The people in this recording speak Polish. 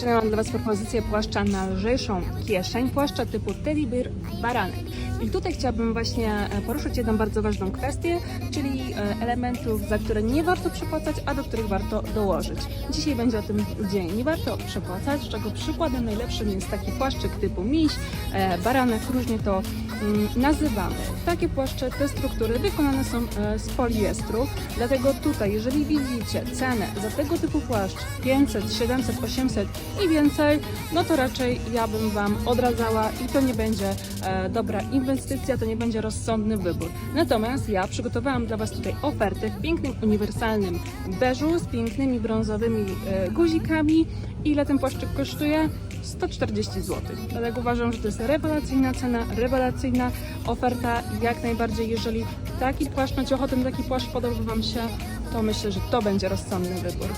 dziewczyny, mam dla Was propozycję płaszcza na lżejszą kieszeń, płaszcza typu bear baranek. I tutaj chciałabym właśnie e, poruszyć jedną bardzo ważną kwestię, czyli e, elementów, za które nie warto przepłacać, a do których warto dołożyć. Dzisiaj będzie o tym dzień. Nie warto przepłacać, czego przykładem najlepszym jest taki płaszczyk typu miś, e, baranek, różnie to nazywamy. Takie płaszcze, te struktury wykonane są e, z poliestru, dlatego tutaj, jeżeli widzicie cenę za tego typu płaszcz 500, 700, 800 i więcej, no to raczej ja bym Wam odradzała i to nie będzie e, dobra inwestycja, to nie będzie rozsądny wybór. Natomiast ja przygotowałam dla Was tutaj ofertę w pięknym, uniwersalnym beżu z pięknymi brązowymi e, guzikami. Ile ten płaszczyk kosztuje? 140 zł. Dlatego uważam, że to jest rewelacyjna cena, rewelacyjna oferta. Jak najbardziej, jeżeli taki płaszcz, macie ochotę taki płaszcz, podoba Wam się, to myślę, że to będzie rozsądny wybór.